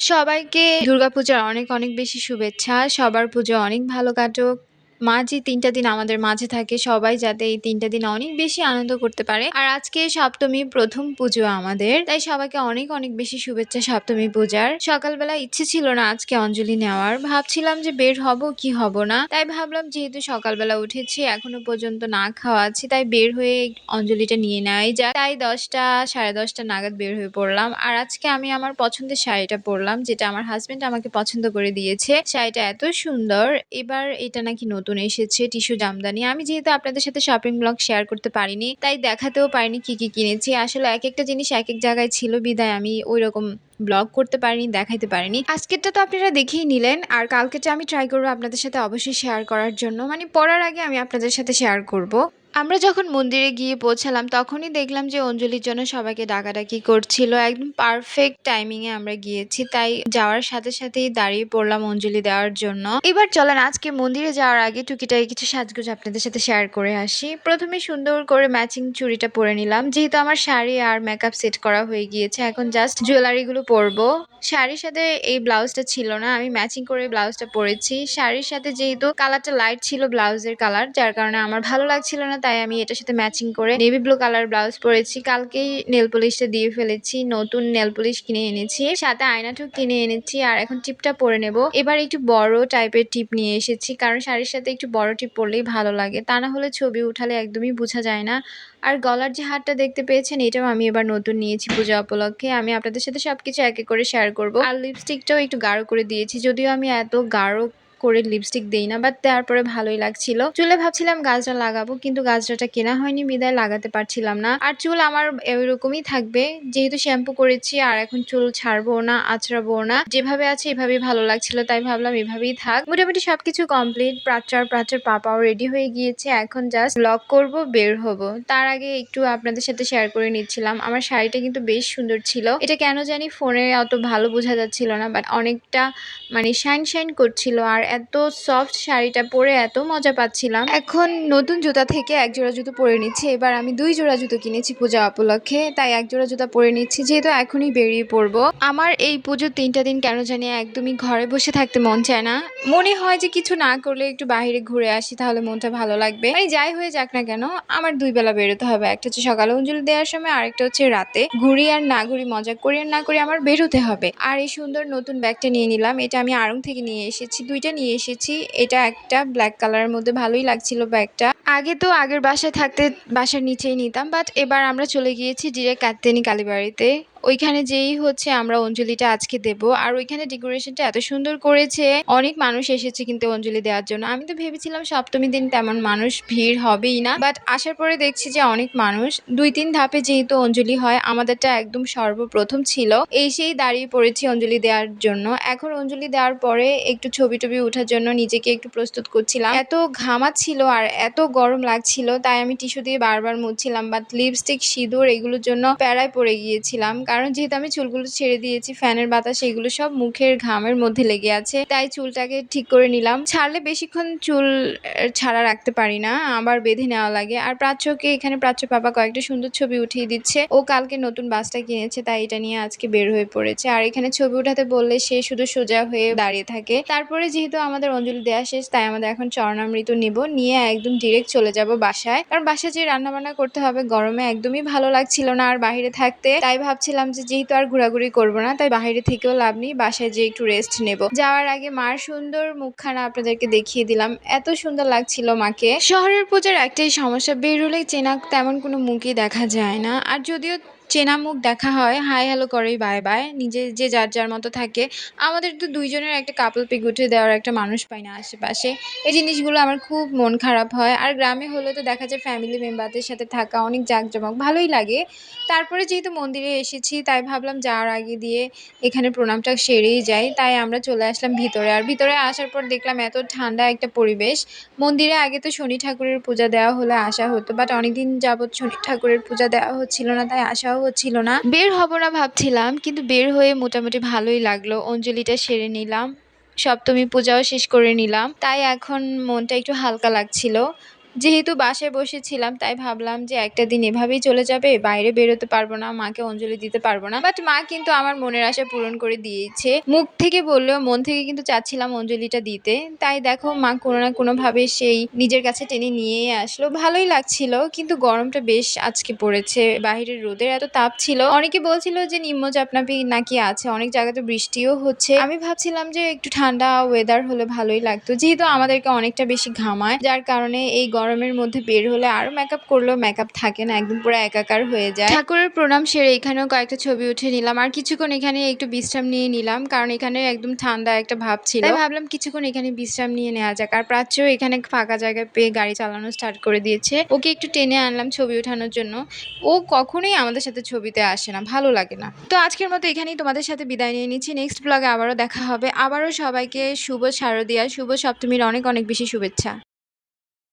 সবাইকে দুর্গাপূজার অনেক অনেক বেশি শুভেচ্ছা। সবার পুজো অনেক ভালো কাটুক। মা যে তিনটা দিন আমাদের মাঝে থাকে, সবাই যাতে এই তিনটা দিন অনেক বেশি আনন্দ করতে পারে। আর আজকে সপ্তমী প্রথম পুজো আমাদের, তাই সবাইকে অনেক অনেক বেশি শুভেচ্ছা সপ্তমী পূজার। সকালবেলা ইচ্ছে ছিল না আজকে অঞ্জলি নেওয়ার। ভাবছিলাম যে বের হব কি হব না, তাই ভাবলাম যেহেতু সকালবেলা উঠেছি, এখনও পর্যন্ত না খাওয়া আছি, তাই বের হয়ে অঞ্জলিটা নিয়ে নেওয়াই যায় তাই দশটা, সাড়ে দশটা নাগাদ বের হয়ে পড়লাম। আর আজকে আমি আমার পছন্দের শাড়িটা পরলাম, যেটা আমার হাজবেন্ড আমাকে পছন্দ করে দিয়েছে। শাড়িটা এত সুন্দর, এবার এটা নাকি নতুন এসেছে, টিস্যু জামদানি। আমি যেহেতু আপনাদের সাথে শপিং ব্লগ শেয়ার করতে পারিনি, তাই দেখাতেও পারিনি কি কি কিনেছি। আসলে এক একটা জিনিস এক এক জায়গায় ছিল বিদায় আমি ওই রকম ব্লগ করতে পারিনি, দেখাইতে পারিনি। আজকেরটা তো আপনারা দেখেই নিলেন, আর কালকেটা আমি ট্রাই করব আপনাদের সাথে অবশ্যই শেয়ার করার জন্য। মানে পড়ার আগে আমি আপনাদের সাথে শেয়ার করব। আমরা যখন মন্দিরে গিয়ে পৌঁছালাম, তখনই দেখলাম যে অঞ্জলির জন্য সবাইকে ডাকাডাকি করছিল। একদম পারফেক্ট টাইমিং এ আমরা গিয়েছি, তাই যাওয়ার সাথে সাথেই দাঁড়িয়ে পড়লাম অঞ্জলি দেওয়ার জন্য। এবার চলেন, আজকে মন্দিরে যাওয়ার আগে টুকিটাকি কিছু সাজগোজ আপনাদের সাথে শেয়ার করে আসি। প্রথমে সুন্দর করে ম্যাচিং চুড়িটা পরে নিলাম। যেহেতু আমার শাড়ি আর মেকআপ সেট করা হয়ে গিয়েছে, এখন জাস্ট জুয়েলারিগুলো পরবো। শাড়ির সাথে এই ব্লাউজটা ছিল না, আমি ম্যাচিং করে ব্লাউজটা পরেছি। শাড়ির সাথে যেহেতু কালারটা লাইট ছিল ব্লাউজের কালার যার কারণে আমার ভালো লাগছিল না তাই আমি এটার সাথে ম্যাচিং করে নেভি ব্লু কালার ব্লাউজ পরেছি। কালকেই নেল পলিশটা দিয়ে ফেলেছি, নতুন নেল পলিশ কিনে এনেছি। সাথে আয়নাটাও কিনে এনেছি আর এখন টিপটা পরে নেব। এবার একটু বড় টাইপের টিপ নিয়ে এসেছি, কারণ শাড়ির সাথে একটু বড় টিপ পরলেই ভালো লাগে। তা না হলে ছবি উঠালে একদমই বোঝা যায় না। আর গলার যে হারটা দেখতে পেয়েছেন, এটাও আমি এবার নতুন নিয়েছি পূজা উপলক্ষে। আমি আপনাদের সাথে সবকিছু এক করে শেয়ার করব। আর লিপস্টিকটাও একটু গাঢ় করে দিয়েছি, যদিও আমি এত গাঢ় করে লিপস্টিক দেই না বাট দেওয়ার পরে ভালোই লাগছিল। চুলে ভাবছিলাম গাছটা লাগাবো, কিন্তু গাছটা কেনা হয়নি, বিদায় লাগাতে পারছিলাম না। আর চুল আমার এরকমই থাকবে, যেহেতু শ্যাম্পু করেছি, আর এখন চুল ছাড়বো না আঁচড়াবো না। যেভাবে আছে, এভাবেই ভালো লাগছিল, তাই ভাবলাম এভাবেই থাক। মোটামুটি সবকিছু কমপ্লিট প্রাচার প্রাচার পাপাও রেডি হয়ে গিয়েছে। এখন জাস্ট লক করব, বের হব। তার আগে একটু আপনাদের সাথে শেয়ার করে নিচ্ছিলাম। আমার শাড়িটা কিন্তু বেশ সুন্দর ছিল। এটা কেন জানি ফোনে অত ভালো বোঝা যাচ্ছিল না বাট অনেকটা মানে শাইন শাইন করছিল। আর এত সফট শাড়িটা পরে এত মজা পাচ্ছিলাম। এখন নতুন জুতা থেকে এক জোড়া জুতো পরে নিচ্ছি। এবার আমি দুই জোড়া জুতো কিনেছি পূজা উপলক্ষে, তাই এক জোড়া জুতা পরে নিচ্ছি যেহেতু এখনই বেরিয়ে পড়ব। আমার এই পুজোর তিনটা দিন কেন জানি একদমই ঘরে বসে থাকতে মন চায় না। মনে হয় যে কিছু না করলে একটু বাইরে ঘুরে আসি, তাহলে মনটা ভালো লাগবে। মানে যাই হয়ে যাক না কেন, আমার দুই বেলা বেরোতে হবে। একটা হচ্ছে সকালে অঞ্জলি দেওয়ার সময়, আরেকটা হচ্ছে রাতে। ঘুরি আর না ঘুরি, মজা করি আর না করি আমার বেরোতে হবে। আর এই সুন্দর নতুন ব্যাগটা নিয়ে নিলাম। এটা আমি আড়ং থেকে নিয়ে এসেছি। দুইটা নিয়ে এসেছি। এটা একটা ব্ল্যাক কালারের মধ্যে ভালোই লাগছিল ব্যাগটা। আগে তো আগের বাসায় থাকতে, বাসার নিচেই নিতাম বাট এবার আমরা চলে গিয়েছি ডিরেক্ট কাত্তেনি কালীবাড়িতে। ওইখানে যেই হচ্ছে আমরা অঞ্জলিটা আজকে দেব। আর ওইখানে ডেকোরেশনটা এত সুন্দর করেছে। অনেক মানুষ এসেছে কিন্তু অঞ্জলি দেওয়ার জন্য। আমি তো ভেবেছিলাম সপ্তমী দিন তেমন মানুষ ভিড় হবেই না। বাট আসার পরে দেখছি যে অনেক মানুষ। দুই তিন ধাপে যেহেতু অঞ্জলি হয়, আমাদেরটা একদম সর্বপ্রথম ছিল। এই সেই দাঁড়িয়ে পড়েছি অঞ্জলি দেওয়ার জন্য। এখন অঞ্জলি দেওয়ার পরে একটু ছবি টবি ওঠার জন্য নিজেকে একটু প্রস্তুত করছিলাম। এত ঘামাচ্ছিল আর এত গরম লাগছিল, তাই আমি টিস্যু দিয়ে বারবার মুছছিলাম। বাট লিপস্টিক সিঁদুর এগুলোর জন্য প্যারায় পড়ে গিয়েছিলাম। কারণ যেহেতু আমি চুলগুলো ছেড়ে দিয়েছি, ফ্যানের বাতাস, এগুলো সব মুখের ঘামের মধ্যে লেগে আছে, তাই চুলটাকে ঠিক করে নিলাম। ছাড়লে বেশিক্ষণ চুল ছাড়া রাখতে পারি না, আবার বেঁধে নেওয়া লাগে। আর প্রাচ্যকে, এখানে প্রাচ্য পাপা কয়েকটা সুন্দর ছবি উঠিয়ে দিচ্ছে। ও কালকে নতুন বাসটা কিনেছে, তাই এটা নিয়ে আজকে বের হয়ে পড়েছে। আর এখানে ছবি উঠাতে বললে সে শুধু সোজা হয়ে দাঁড়িয়ে থাকে। তারপরে যেহেতু আমাদের অঞ্জলি দেওয়া শেষ, তাই আমাদের এখন চরণামৃত নিব, নিয়ে একদম ডিরেক্ট চলে যাব বাসায়। কারণ বাসায় যে রান্না বান্না করতে হবে, গরমে একদমই ভালো লাগছিল না আর বাইরে থাকতে। তাই ভাবছিলাম যে যেহেতু আর ঘোরাঘুরি করব না, তাই বাইরে থেকেও লাভ নেই, বাসায় যে একটু রেস্ট নেব। যাওয়ার আগে মার সুন্দর মুখখানা আপনাদেরকে দেখিয়ে দিলাম। এত সুন্দর লাগছিল মাকে। শহরের পূজার একটাই সমস্যা বেরোলে চেনা তেমন কোনো মুখই দেখা যায় না। আর যদিও চেনা মুখ দেখা হয়, হাই হ্যালো করেই বাই বাই, নিজে যে যার যার মতো থাকে। আমাদের তো দুইজনের একটা কাপল পিক উঠে দেওয়ার একটা মানুষ পাই না আশেপাশে। এই জিনিসগুলো আমার খুব মন খারাপ হয়। আর গ্রামে হলে তো দেখা যায় ফ্যামিলি মেম্বারদের সাথে থাকা অনেক জাঁকজমক, ভালোই লাগে। তারপরে যেহেতু মন্দিরে এসেছি, তাই ভাবলাম যাওয়ার আগে দিয়ে এখানে প্রণামটা সেরেই যাই। তাই আমরা চলে আসলাম ভিতরে। আর ভিতরে আসার পর দেখলাম এত ঠান্ডা একটা পরিবেশ। মন্দিরে আগে তো শনি ঠাকুরের পূজা দেওয়া হলে আসা হতো বাট অনেকদিন যাবৎ শনি ঠাকুরের পূজা দেওয়া হচ্ছিল না, তাই আসাও হচ্ছিল না। বের হব না ভাবছিলাম, কিন্তু বের হয়ে মোটামুটি ভালোই লাগল। অঞ্জলিটা সেরে নিলাম। সপ্তমী পূজাও শেষ করে নিলাম। তাই এখন মনটা একটু হালকা লাগছিল। যেহেতু বাসায় বসেছিলাম, তাই ভাবলাম যে একটা দিন এভাবেই চলে যাবে, বাইরে বেরোতে পারব না, মাকে অঞ্জলি দিতে পারব না। বাট মা কিন্তু আমার মনের আশা পূরণ করে দিয়েছে। মুখ থেকে বললেও মন থেকে কিন্তু চাচ্ছিলাম অঞ্জলিটা দিতে। তাই দেখো মা কোনো না কোনো ভাবে সেই নিজের কাছে টেনে নিয়ে আসলো। ভালোই লাগছিল, কিন্তু গরমটা বেশ আজকে পড়েছে। বাইরের রোদের এত তাপ ছিল। অনেকে বলছিল যে নিম্নচাপনাপি নাকি আছে, অনেক জায়গাতে বৃষ্টিও হচ্ছে। আমি ভাবছিলাম যে একটু ঠান্ডা ওয়েদার হলে ভালোই লাগতো। যেহেতু আমাদেরকে অনেকটা বেশি ঘামায়, যার কারণে এই গরমের মধ্যে বের হলে আরও মেকআপ করলেও মেকআপ থাকে না, একদম পুরো একাকার হয়ে যায়। ঠাকুরের প্রণাম সেরে এখানেও কয়েকটা ছবি উঠে নিলাম। আর কিছুক্ষণ এখানে একটু বিশ্রাম নিয়ে নিলাম, কারণ এখানে একদম ঠান্ডা একটা ভাব ছিল। ভাবলাম কিছুক্ষণ এখানে বিশ্রাম নিয়ে নেওয়া যাক। আর প্রাচ্যও এখানে ফাঁকা জায়গায় পেয়ে গাড়ি চালানো স্টার্ট করে দিয়েছে। ওকে একটু টেনে আনলাম ছবি ওঠানোর জন্য। ও কখনোই আমাদের সাথে ছবিতে আসে না, ভালো লাগে না। তো আজকের মতো এখানেই তোমাদের সাথে বিদায় নিয়ে নিচ্ছি। নেক্সট ব্লগে আবারও দেখা হবে। আবারও সবাইকে শুভ শারদিয়া, শুভ সপ্তমীর অনেক অনেক বেশি শুভেচ্ছা।